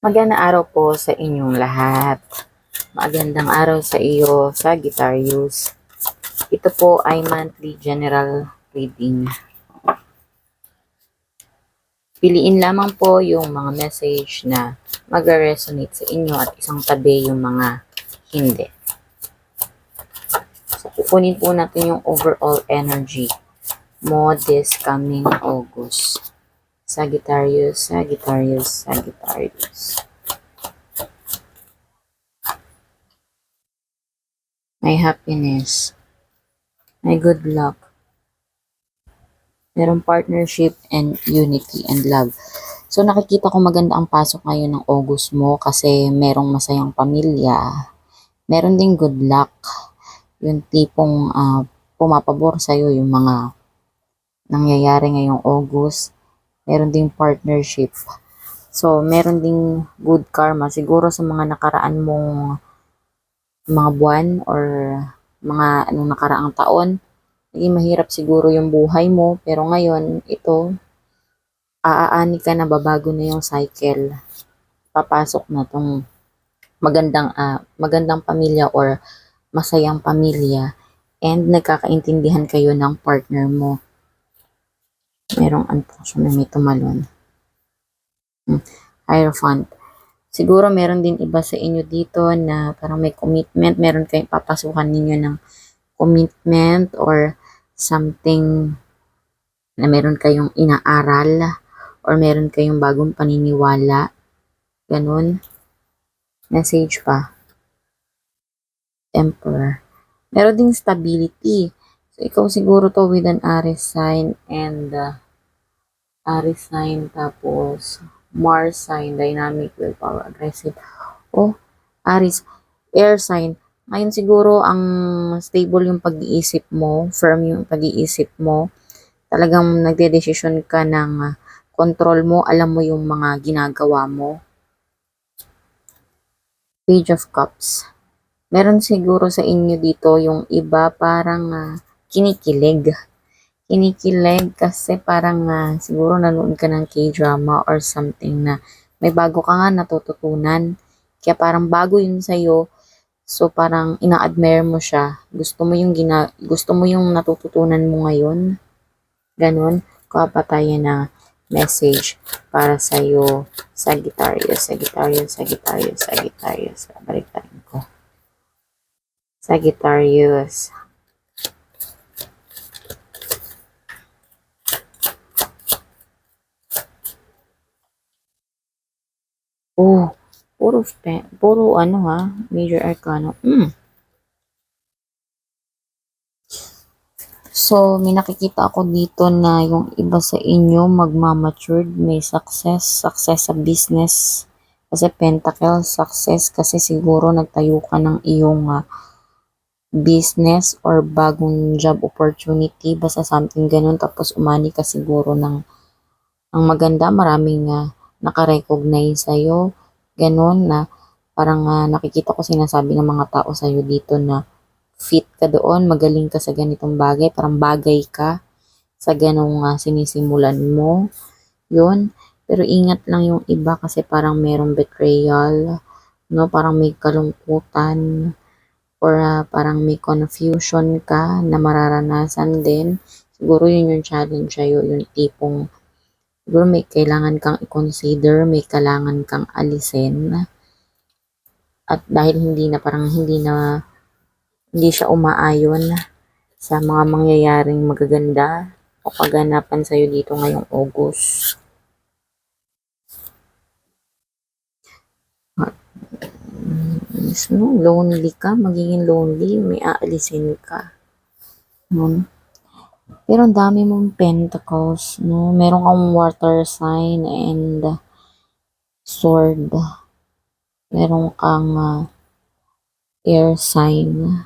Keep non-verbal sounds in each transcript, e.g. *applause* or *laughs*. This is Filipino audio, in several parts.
Magandang araw po sa inyong lahat. Magandang araw sa iyo, Sagittarius. Ito po ay monthly general reading. Piliin lamang po yung mga message na mag-resonate sa inyo at isang tabi yung mga hindi. So, kukunin po natin yung overall energy mo this coming August. Sagittarius, Sagittarius, Sagittarius. May happiness. May good luck. Merong partnership and unity and love. So nakikita ko maganda ang pasok ngayon ng August mo kasi merong masayang pamilya. Meron ding good luck. Yung tipong ah, pumapabor sa'yo yung mga nangyayari ngayong August meron ding partnership. So, meron ding good karma. Siguro sa mga nakaraan mong mga buwan or mga anong nakaraang taon, naging mahirap siguro yung buhay mo. Pero ngayon, ito, aaani ka na, babago na yung cycle. Papasok na tong magandang, ah, magandang pamilya or masayang pamilya and nagkakaintindihan kayo ng partner mo merong unfortunate na may tumalon. Hmm. Hierophant. Siguro meron din iba sa inyo dito na parang may commitment, meron kayong papasukan ninyo ng commitment or something na meron kayong inaaral or meron kayong bagong paniniwala. Ganun. Message pa. Emperor. Meron ding stability. Ikaw siguro to with an Aries sign and uh, Aries sign tapos Mars sign, dynamic, willpower, aggressive. Oh, Aries, air sign. Ngayon siguro ang stable yung pag-iisip mo, firm yung pag-iisip mo. Talagang nagde-decision ka ng uh, control mo, alam mo yung mga ginagawa mo. Page of Cups. Meron siguro sa inyo dito yung iba parang uh, kinikilig. Kinikilig kasi parang uh, siguro nanood ka ng K-drama or something na may bago ka nga natututunan. Kaya parang bago yun sa'yo. So parang ina-admire mo siya. Gusto mo yung gina gusto mo yung natututunan mo ngayon. Ganon. Kuha tayo na message para sa'yo. Sagittarius, Sagittarius, Sagittarius, Sagittarius. Balik tayo ko. Sagittarius. Oh, puro, puro ano ha, major arcana. Mm. So, may nakikita ako dito na yung iba sa inyo magmamatured, may success, success sa business. Kasi pentacle, success kasi siguro nagtayo ka ng iyong ah, business or bagong job opportunity, basta something ganun. Tapos umani ka siguro ng ang maganda, maraming uh, nakarecognize sa'yo. Ganun na parang uh, nakikita ko sinasabi ng mga tao sa'yo dito na fit ka doon, magaling ka sa ganitong bagay, parang bagay ka sa ganong uh, sinisimulan mo. Yun. Pero ingat lang yung iba kasi parang merong betrayal, no? Parang may kalungkutan or uh, parang may confusion ka na mararanasan din. Siguro yun yung challenge sa'yo, yung tipong siguro may kailangan kang i-consider, may kailangan kang alisin. At dahil hindi na parang hindi na hindi siya umaayon sa mga mangyayaring magaganda o kaganapan sa'yo dito ngayong August. no, lonely ka, magiging lonely, may aalisin ka. No? Pero ang dami mong pentacles, no? Meron kang water sign and sword. Meron kang uh, air sign.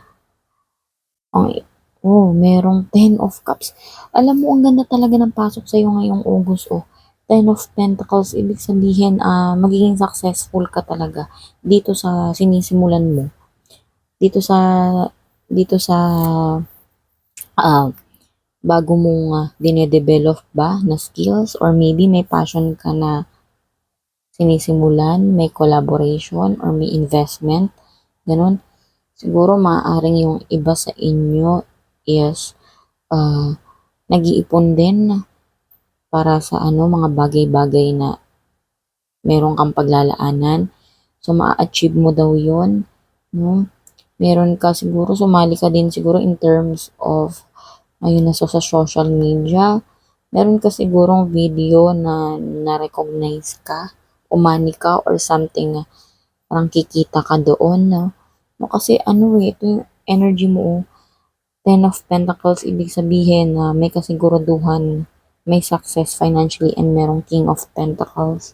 Ang oh, merong 10 of cups. Alam mo, ang ganda talaga ng pasok sa'yo ngayong August, oh. 10 of Pentacles, ibig sabihin, uh, magiging successful ka talaga dito sa sinisimulan mo. Dito sa, dito sa, uh, bago mong uh, dinedevelop ba na skills or maybe may passion ka na sinisimulan, may collaboration, or may investment, ganun. Siguro maaaring yung iba sa inyo is uh, nag-iipon din para sa ano mga bagay-bagay na meron kang paglalaanan. So, ma-achieve mo daw yun. No? Meron ka siguro, sumali ka din siguro in terms of, ayun na so, sa social media. Meron ka sigurong video na na-recognize ka, umani ka, or something na parang kikita ka doon. No? no kasi ano eh, ito yung energy mo. oh. Ten of Pentacles, ibig sabihin na may kasiguraduhan, may success financially, and merong King of Pentacles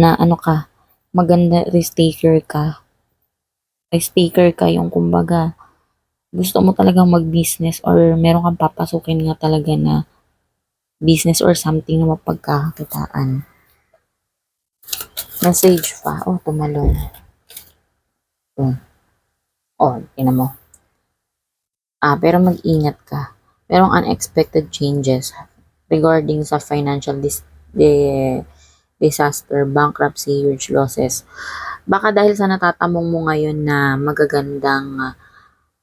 na ano ka, maganda risk taker ka. Risk taker ka yung kumbaga, gusto mo talagang mag-business or meron kang papasukin nga talaga na business or something na mapagkakakitaan. Message pa. Oh, tumalon. Oh. Oh, tinan mo. Ah, pero mag-ingat ka. Merong unexpected changes regarding sa financial dis de disaster, bankruptcy, huge losses. Baka dahil sa natatamong mo ngayon na magagandang ah,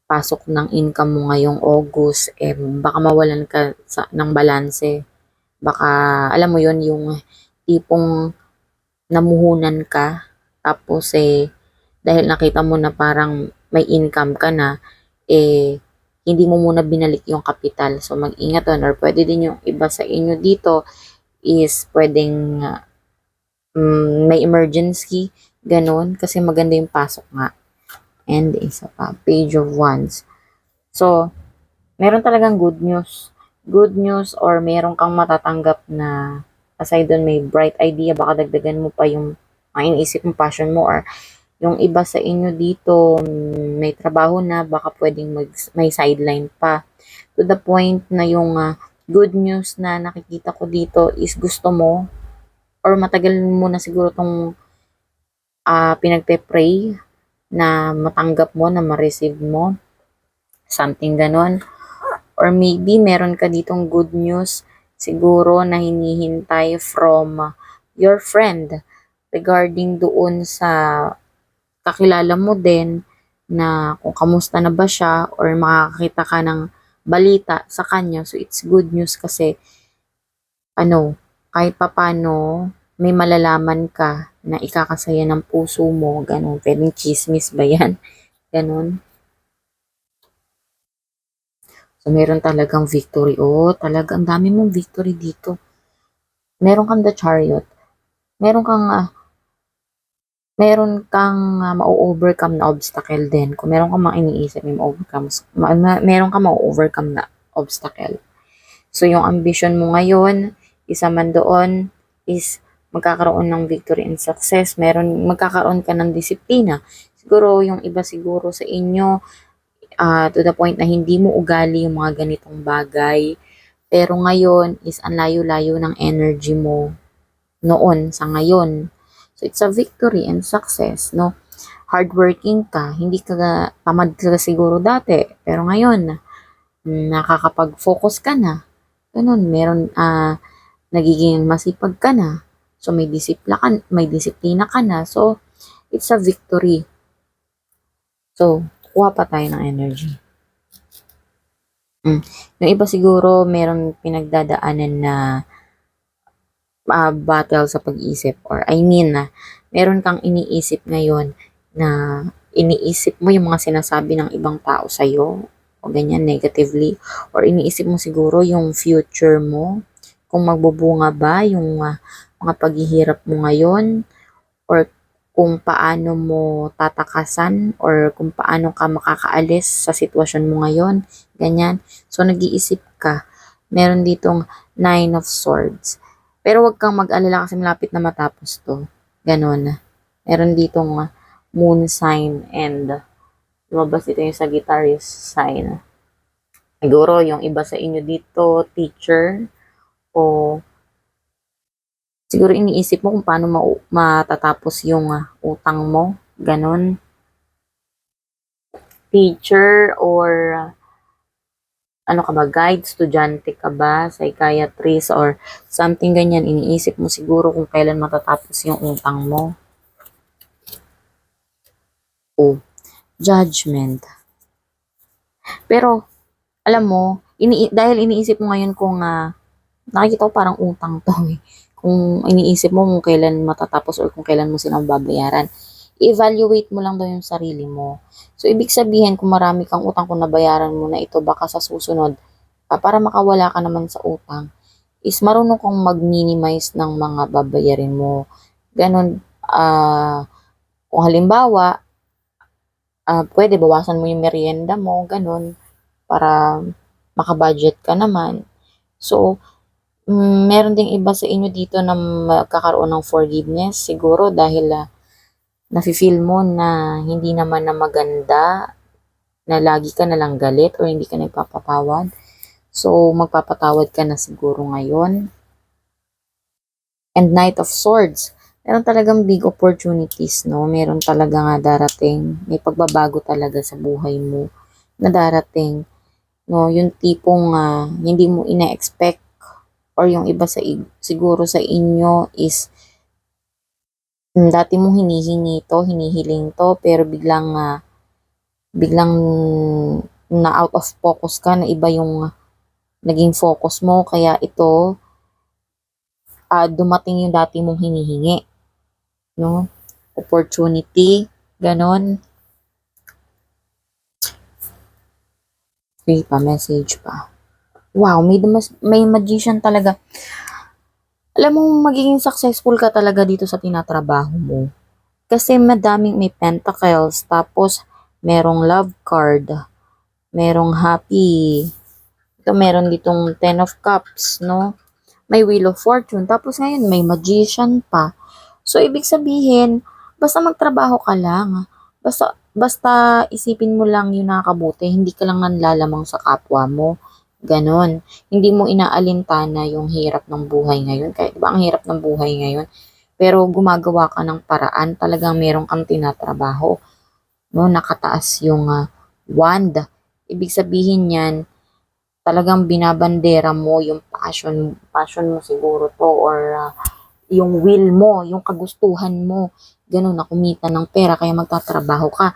pasok ng income mo ngayong August, eh, baka mawalan ka sa, ng balanse. Baka, alam mo yon yung tipong namuhunan ka, tapos eh, dahil nakita mo na parang may income ka na, eh, hindi mo muna binalik yung kapital. So, mag-ingat doon. Or pwede din yung iba sa inyo dito is pwedeng mm, may emergency, ganun, kasi maganda yung pasok nga. And isa pa, page of wands. So, meron talagang good news. Good news or meron kang matatanggap na aside doon may bright idea, baka dagdagan mo pa yung mga iniisip mo, passion mo or yung iba sa inyo dito mm, may trabaho na, baka pwedeng mag, may sideline pa. To the point na yung ah, good news na nakikita ko dito is gusto mo or matagal mo na siguro tong ah pinagpe-pray na matanggap mo, na ma-receive mo. Something ganon. Or maybe meron ka ditong good news siguro na hinihintay from your friend regarding doon sa kakilala mo din na kung kamusta na ba siya or makakita ka ng balita sa kanya. So, it's good news kasi ano, kahit papano may malalaman ka na ikakasaya ng puso mo, ganun. Pwedeng chismis ba yan? *laughs* Ganun. So, meron talagang victory. Oh, talaga, ang dami mong victory dito. Meron kang the chariot. Meron kang, ah, meron kang uh, ma-overcome na obstacle din. Kung meron kang mga iniisip, may ma-overcome, ma- ma- meron kang ma-overcome na obstacle. So, yung ambition mo ngayon, isa man doon, is magkakaroon ng victory and success. Meron, magkakaroon ka ng disiplina. Siguro, yung iba siguro sa inyo, uh, to the point na hindi mo ugali yung mga ganitong bagay. Pero ngayon is ang layo-layo ng energy mo noon sa ngayon. So, it's a victory and success, no? Hardworking ka, hindi ka tamad ka siguro dati, pero ngayon, nakakapag-focus ka na. Ganun, meron, ah, nagiging masipag ka na. So, may disiplina ka, may disiplina ka na. So, it's a victory. So, kuha pa tayo ng energy. Mm. Yung iba siguro, meron pinagdadaanan na uh, battle sa pag-isip or I mean na meron kang iniisip ngayon na iniisip mo yung mga sinasabi ng ibang tao sa iyo o ganyan negatively or iniisip mo siguro yung future mo kung magbubunga ba yung uh, mga paghihirap mo ngayon or kung paano mo tatakasan or kung paano ka makakaalis sa sitwasyon mo ngayon ganyan so nag-iisip ka meron ditong nine of swords pero wag kang mag-alala kasi malapit na matapos to. Ganon. Meron ditong uh, moon sign and lumabas dito yung Sagittarius sign. Siguro yung iba sa inyo dito, teacher, o siguro iniisip mo kung paano ma- matatapos yung uh, utang mo. Ganon. Teacher or uh, ano ka ba, guide, estudyante ka ba, psychiatrist, or something ganyan, iniisip mo siguro kung kailan matatapos yung utang mo. O, judgment. Pero, alam mo, ini dahil iniisip mo ngayon kung ah, nakikita ko parang utang to eh. Kung iniisip mo kung kailan matatapos or kung kailan mo silang babayaran. evaluate mo lang daw yung sarili mo. So, ibig sabihin, kung marami kang utang kung nabayaran mo na ito, baka sa susunod, para makawala ka naman sa utang, is marunong kang mag-minimize ng mga babayarin mo. Ganon, ah, kung halimbawa, ah, pwede bawasan mo yung merienda mo, ganon, para makabudget ka naman. So, mm, meron ding iba sa inyo dito na magkakaroon ng forgiveness, siguro dahil ah, nafe-feel mo na hindi naman na maganda, na lagi ka nalang galit or hindi ka nagpapatawad. So, magpapatawad ka na siguro ngayon. And Knight of Swords. Meron talagang big opportunities, no? Meron talaga nga darating. May pagbabago talaga sa buhay mo na darating. No, yung tipong ah, hindi mo ina-expect or yung iba sa siguro sa inyo is mm, dati mong hinihingi to, hinihiling to, pero biglang ah, biglang na out of focus ka, na iba yung naging focus mo, kaya ito ah, dumating yung dati mong hinihingi. No? Opportunity, ganon. May pa, message pa. Wow, may, dumas, may magician talaga. Alam mo, magiging successful ka talaga dito sa tinatrabaho mo. Kasi madaming may pentacles, tapos merong love card, merong happy, ito meron ditong ten of cups, no? May wheel of fortune, tapos ngayon may magician pa. So, ibig sabihin, basta magtrabaho ka lang, basta, basta isipin mo lang yung nakakabuti, hindi ka lang nanlalamang sa kapwa mo. Ganon. Hindi mo inaalintana yung hirap ng buhay ngayon. Di ba, ang hirap ng buhay ngayon. Pero gumagawa ka ng paraan, talagang meron kang tinatrabaho. No, nakataas yung ah, wand. Ibig sabihin yan, talagang binabandera mo yung passion, passion mo siguro to or ah, yung will mo, yung kagustuhan mo. Ganun, na kumita ng pera, kaya magtatrabaho ka.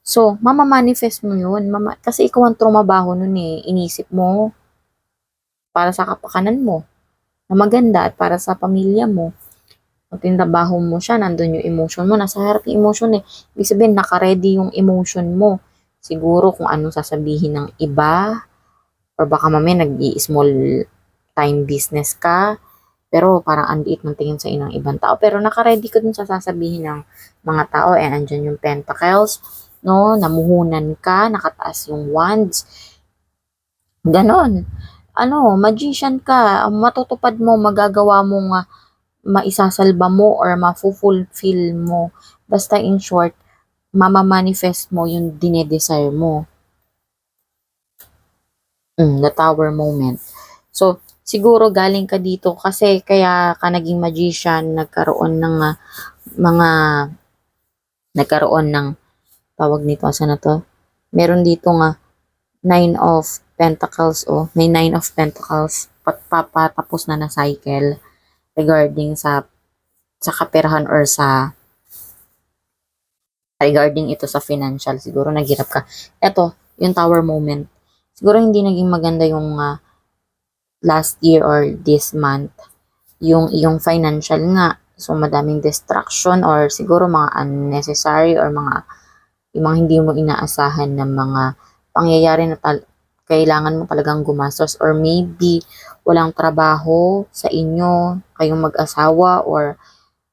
So, mamamanifest mo yun. Mama, kasi ikaw ang trumabaho nun eh. Inisip mo para sa kapakanan mo na maganda at para sa pamilya mo. Pag tinrabaho mo siya, nandun yung emotion mo. Nasa harap yung emotion eh. Ibig sabihin, nakaredy yung emotion mo. Siguro kung anong sasabihin ng iba or baka mamaya nag-i-small time business ka. Pero parang ang liit ng tingin sa inang ibang tao. Pero nakaredy ka dun sa sasabihin ng mga tao. Eh, andyan yung pentacles no? Namuhunan ka, nakataas yung wands. Ganon. Ano, magician ka, matutupad mo, magagawa mong uh, maisasalba mo or mafu-fulfill mo. Basta in short, mamamanifest mo yung dinedesire mo. Mm, the tower moment. So, siguro galing ka dito kasi kaya ka naging magician, nagkaroon ng ah, mga nagkaroon ng tawag nito, asa na to? Meron dito nga nine of pentacles, oh. May nine of pentacles. Papatapos na na cycle regarding sa sa kaperahan or sa regarding ito sa financial. Siguro naghirap ka. Ito, yung tower moment. Siguro hindi naging maganda yung uh, last year or this month. Yung yung financial nga. So, madaming distraction or siguro mga unnecessary or mga yung mga hindi mo inaasahan na mga pangyayari na kailangan mo talagang gumastos or maybe walang trabaho sa inyo, kayong mag-asawa or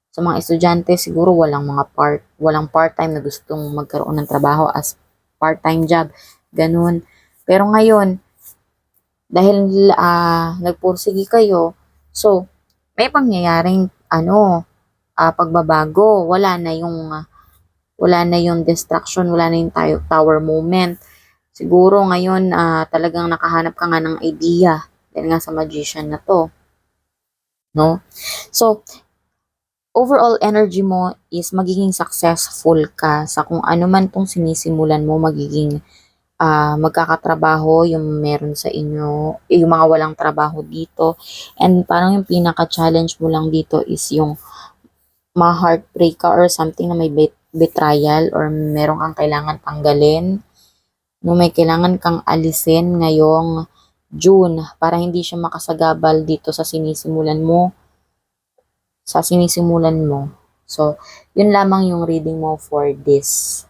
sa mga estudyante siguro walang mga part, walang part-time na gustong magkaroon ng trabaho as part-time job, ganun. Pero ngayon, dahil uh, nagpursigi kayo, so may pangyayaring ano, uh, pagbabago, wala na yung uh, wala na yung distraction, wala na yung tower moment. Siguro ngayon uh, talagang nakahanap ka nga ng idea dahil nga sa magician na to. No? So, overall energy mo is magiging successful ka sa kung ano man tong sinisimulan mo, magiging ah magkakatrabaho yung meron sa inyo, eh, yung mga walang trabaho dito. And parang yung pinaka-challenge mo lang dito is yung ma-heartbreak ka or something na may betrayal or meron kang kailangan tanggalin. No, may kailangan kang alisin ngayong June para hindi siya makasagabal dito sa sinisimulan mo sa sinisimulan mo. So, yun lamang yung reading mo for this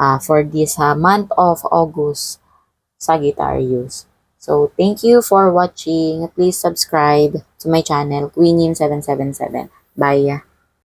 uh, for this uh, month of August Sagittarius. So, thank you for watching. Please subscribe to my channel, Queenie777. Bye!